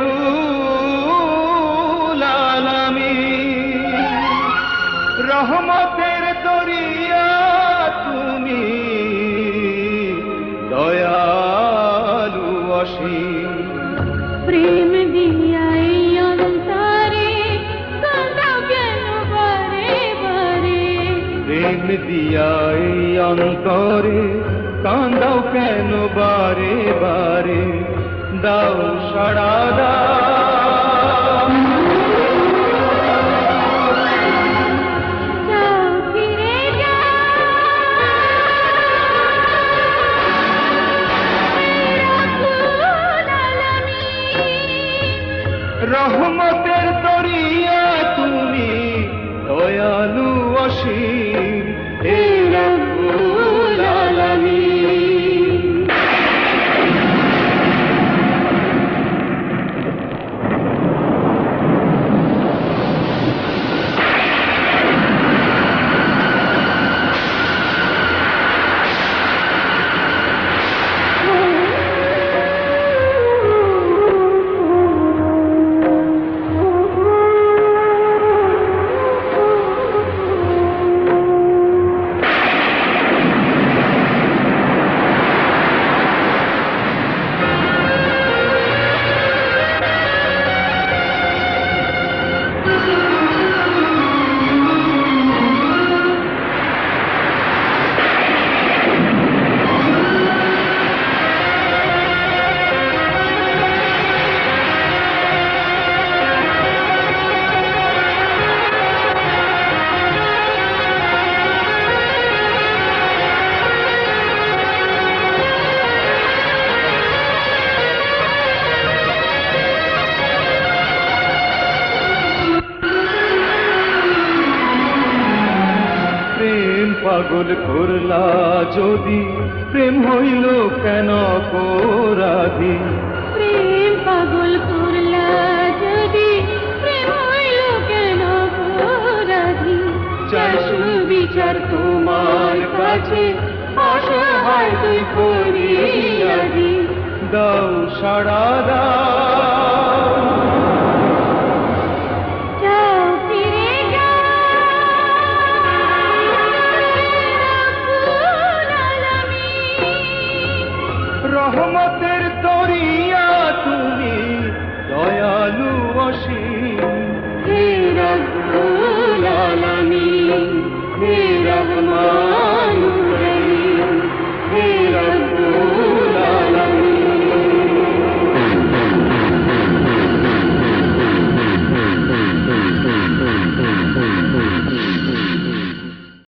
রব্বুল আলামিন। রহমতের দরিয়া তুমি দয়ালু অসীম। প্রেম দিয়াই অন্তরে কাঁদাও কেন বারে বারে। প্রেম দিয়া এই অন্তরে কান্দাও কেন বারে বারে? দাও যাও। রহমতের দরিয়া তুমি দয়ালু অসীম। পাগল করলা যদি প্রেম হইল কেন কোরাধি প্রেম পাগল করলা যদি প্রেম হইল কেন রাধি চাইছো বিচার তোমার কাছে অসহায় তুই করিয়াদি দাও সাড়া দাও।